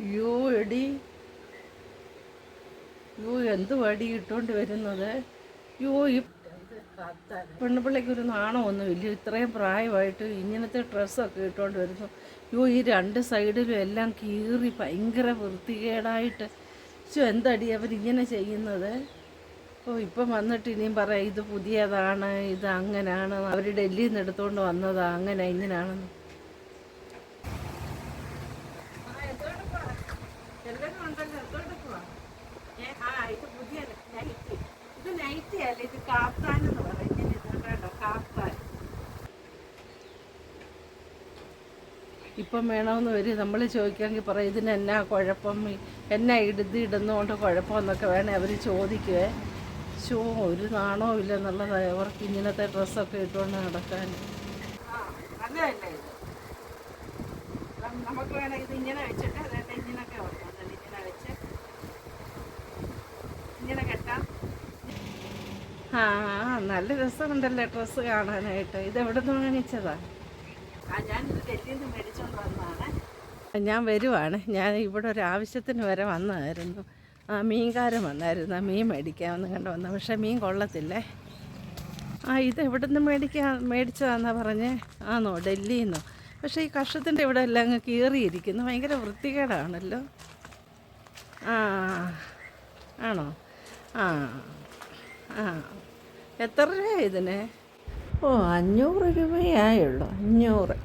അയ്യോ എടി. യു എന്ത് വടി ഇട്ടുകൊണ്ട് വരുന്നത്? അയ്യോ ഈ ഒരു നാണമൊന്നുമില്ല. ഇത്രയും പ്രായമായിട്ട് ഇങ്ങനത്തെ ഡ്രസ്സൊക്കെ ഇട്ടുകൊണ്ട് വരുന്നു. അയ്യോ ഈ രണ്ട് സൈഡിലും എല്ലാം കീറി ഭയങ്കര വൃത്തികേടായിട്ട്. ചോ എന്തടി അവരിങ്ങനെ ചെയ്യുന്നത്? ഓ ഇപ്പം വന്നിട്ട് ഇനിയും പറയാം ഇത് പുതിയതാണ് ഇത് അങ്ങനെയാണ് അവർ ഡൽഹിയിൽ നിന്ന് എടുത്തുകൊണ്ട് വന്നതാണ് അങ്ങനെ ഇങ്ങനെയാണെന്ന് എല്ലാവരും ഉണ്ടല്ലോ എന്തോടെക്കുവാ ഏ ആ ഇത് പുതിയ നൈറ്റി ഇത് അല്ല ഇത് എന്ന് പറയും. ഇങ്ങനെ ഇത് കേട്ടോ കാപ്താൻ ഇപ്പം വേണമെന്ന് വരും. നമ്മൾ ചോദിക്കാമെങ്കിൽ പറയും ഇതിന് എന്നാ കുഴപ്പം? എന്നാ ഇടുതി ഇടുന്നതുകൊണ്ട് കുഴപ്പമെന്നൊക്കെ വേണേൽ അവർ ചോദിക്കുവേ. ശോ ഒരു നാണോ ഇല്ല എന്നുള്ളതാണ് അവർക്ക് ഇങ്ങനത്തെ ഡ്രസ്സൊക്കെ ഇട്ടുകൊണ്ട് നടക്കാൻ. നല്ലതല്ലേ ഇത് നമുക്ക് വേണേൽ ഇത് ഇങ്ങനെ വെച്ചിട്ട് അതായത് ഇങ്ങനെയൊക്കെ വെക്കാം. ഇങ്ങനെ വെച്ച് ഇങ്ങനെ കെട്ടാം ആ നല്ല രസമുണ്ടല്ലേ ഡ്രസ്സ് കാണാനായിട്ട്. ഇത് എവിടെ നിന്ന് വാങ്ങിച്ചതാ ഞാൻ വരുവാണ്. ഞാൻ ഇവിടെ ഒരു ആവശ്യത്തിന് വരെ വന്നതായിരുന്നു. ആ മീൻകാരൻ വന്നായിരുന്നു. ആ മീൻ മേടിക്കാമെന്ന് കണ്ട് വന്ന. പക്ഷെ മീൻ കൊള്ളത്തില്ലേ? ആ ഇത് എവിടെ നിന്ന് മേടിക്കാൻ മേടിച്ചതാന്നാ പറഞ്ഞേ? ആണോ ഡൽഹിയിൽ നിന്നോ പക്ഷേ ഈ കഷത്തിന്റെ ഇവിടെ എല്ലാം അങ്ങ് കീറിയിരിക്കുന്നു. ഭയങ്കര വൃത്തികേടാണല്ലോ. ആ ആണോ? ആ. ആ. എത്ര രൂപ ഇതിന്? ഓ അഞ്ഞൂറ് രൂപയായുള്ളൂ അഞ്ഞൂറ്.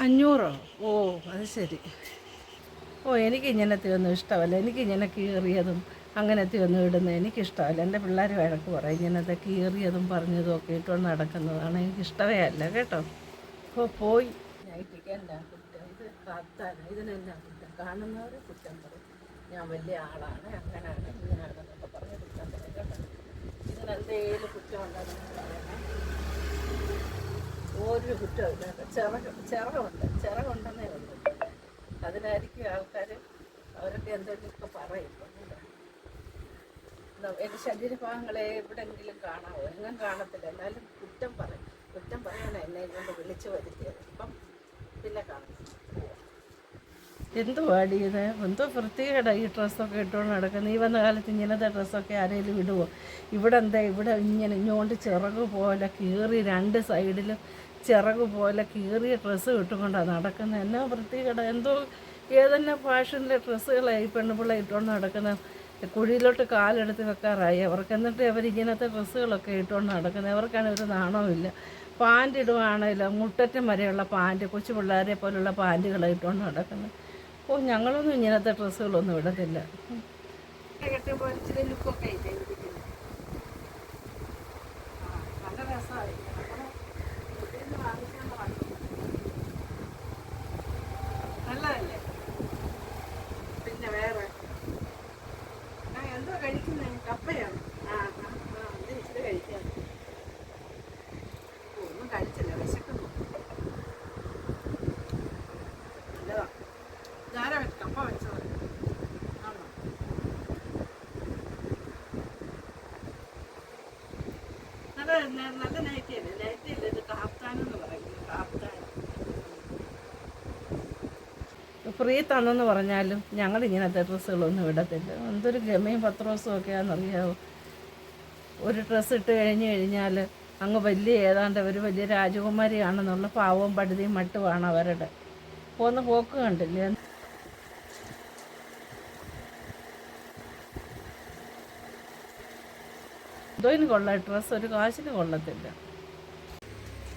അഞ്ഞൂറോ? ഓ അത് ശരി. ഓ എനിക്ക് ഇങ്ങനത്തെ ഒന്നും ഇഷ്ടമല്ല. എനിക്ക് ഇങ്ങനെ കീറിയതും അങ്ങനത്തെ ഒന്നും ഇടുന്നത് എനിക്കിഷ്ടമല്ല. എന്റെ പിള്ളേർ വഴക്ക് പറയും. ഇങ്ങനത്തെ കീറിയതും പറഞ്ഞതും ഒക്കെ ഇട്ടുകൊണ്ട് നടക്കുന്നതാണ് എനിക്കിഷ്ടമേ അല്ല കേട്ടോ. ഓ പോയി. നൈറ്റിക്ക് കുറ്റം? ഇത് കാത്താന? ഇതിനെന്നാ കുറ്റം? കാണുന്നവർ കുറ്റം പറയും. ഞാൻ വലിയ ആളാണ് അങ്ങനെയാണ് ഇങ്ങനെയാണെന്നൊക്കെ പറഞ്ഞ് കുറ്റം പറയും കേട്ടോ ഇതിനെന്തേലും കുറ്റം ഉണ്ടെന്ന് പറയണേ ഒരു കുറ്റമില്ല ചിറക് ചിറകുണ്ട്. ചിറകുണ്ടെന്നേ ഉള്ളൂ. അതിനായിരിക്കും ആൾക്കാർ അവരൊക്കെ എന്തെങ്കിലുമൊക്കെ പറയും. കേട്ടോ. എന്താ, എന്റെ ശരീരഭാഗങ്ങളെ എവിടെങ്കിലും കാണാമോ എങ്ങും കാണത്തില്ല. എന്നാലും കുറ്റം പറയും. കുറ്റം പറയാനാണ് എന്നെ കൊണ്ട് വിളിച്ചു വരുത്തിയത്. ഇപ്പം പിന്നെ കാണും എന്തോ ഇത്? എന്തോ വൃത്തികേടാ ഈ ഡ്രസ്സൊക്കെ ഇട്ടുകൊണ്ട് നടക്കുന്നത്. ഈ വന്ന കാലത്ത് ഇങ്ങനത്തെ ഡ്രസ്സൊക്കെ ആരെങ്കിലും ഇടുവോ? ഇവിടെ എന്താ ഇവിടെ ഇങ്ങനെ ഇങ്ങോട്ട് ചിറക് പോലെ കീറി രണ്ട് സൈഡിലും ചിറക് പോലെ കീറിയ ഡ്രസ്സ് ഇട്ടുകൊണ്ടാണ് നടക്കുന്നത്. എന്നാ വൃത്തികേട. എന്തോ ഏതെന്നെ ഫാഷനിലെ ഡ്രസ്സുകളായി പെണ്ണുപിള്ള ഇട്ടുകൊണ്ട് നടക്കുന്നത്. കുഴിയിലോട്ട് കാലെടുത്ത് വെക്കാറായി. അവർക്ക് എന്നിട്ട് അവർ ഇങ്ങനത്തെ ഡ്രസ്സുകളൊക്കെ ഇട്ടുകൊണ്ട് നടക്കുന്നത്. അവർക്കാണ് ഒരു നാണവുമില്ല പാന്റ് ഇടുവാണെങ്കിലും മുട്ടറ്റം വരെയുള്ള പാന്റ് കൊച്ചു പിള്ളേരെ പോലുള്ള പാന്റുകൾ ഇട്ടുകൊണ്ട് നടക്കുന്നത്. ഓ ഞങ്ങളൊന്നും ഇങ്ങനത്തെ ഡ്രസ്സുകളൊന്നും ഇടത്തില്ല പിന്നെ വേറെ കഴിക്കുന്നേ കപ്പയാണ് ആ ആ ഇത് കഴിക്കാം. ഒന്നും കഴിച്ചില്ല. ഇത് പറയുന്നത് ഫ്രീ തന്നെന്ന് പറഞ്ഞാലും ഞങ്ങൾ ഇങ്ങനത്തെ ഡ്രസ്സുകളൊന്നും ഇടത്തില്ല. എന്തൊരു ഗമയും പത്രോസും ഒക്കെയാണെന്നറിയാവോ? ഒരു ഡ്രസ്സ് ഇട്ട് കഴിഞ്ഞു കഴിഞ്ഞാൽ അങ്ങ് വലിയ ഏതാണ്ട് ഒരു വലിയ രാജകുമാരിയാണെന്നുള്ള പാവവും പടുതിയും മട്ടുമാണ് അവരുടെ. പോന്ന് പോക്ക് കണ്ടില്ലേ? ഇനി കൊള്ളാം ഡ്രസ്സ് ഒരു കാശിന് കൊള്ളത്തില്ല.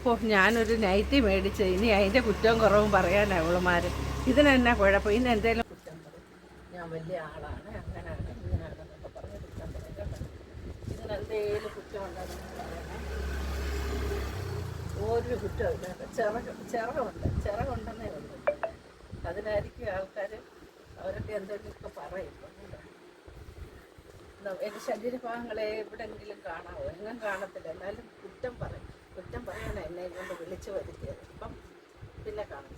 ഓ ഞാനൊരു നൈറ്റി മേടിച്ച് ഇനി അതിന്റെ കുറ്റവും കുറവും പറയാനാ ഇവളുമാർ ഇതിനെന്നാ കുഴപ്പം? ഇന്ന് എന്തേലും കുറ്റം പറയും. ഞാൻ വലിയ ആളാണ് അങ്ങനെയാണ് ഇങ്ങനെയാണെന്നൊക്കെ പറഞ്ഞ് കുറ്റം പറയും കേട്ടോ. ഇതിനെന്തേലും കുറ്റം ഉണ്ടെന്ന് ഒരു കുറ്റമില്ല ചിറക് ചിറകുണ്ട് ചിറകുണ്ടെന്നേ ഉള്ളൂ. അതിനായിരിക്കും ആൾക്കാർ അവരൊക്കെ എന്തെങ്കിലുമൊക്കെ പറയും. എന്റെ ശരീരഭാഗങ്ങളെ എവിടെങ്കിലും കാണാമോ എങ്ങും കാണത്തില്ല. എന്നാലും കുറ്റം പറയും കുറ്റം പറയാനാണ് എന്നെ കൊണ്ട് വിളിച്ചു വരുത്തിയത്. ഇപ്പം പിന്നെ കാണും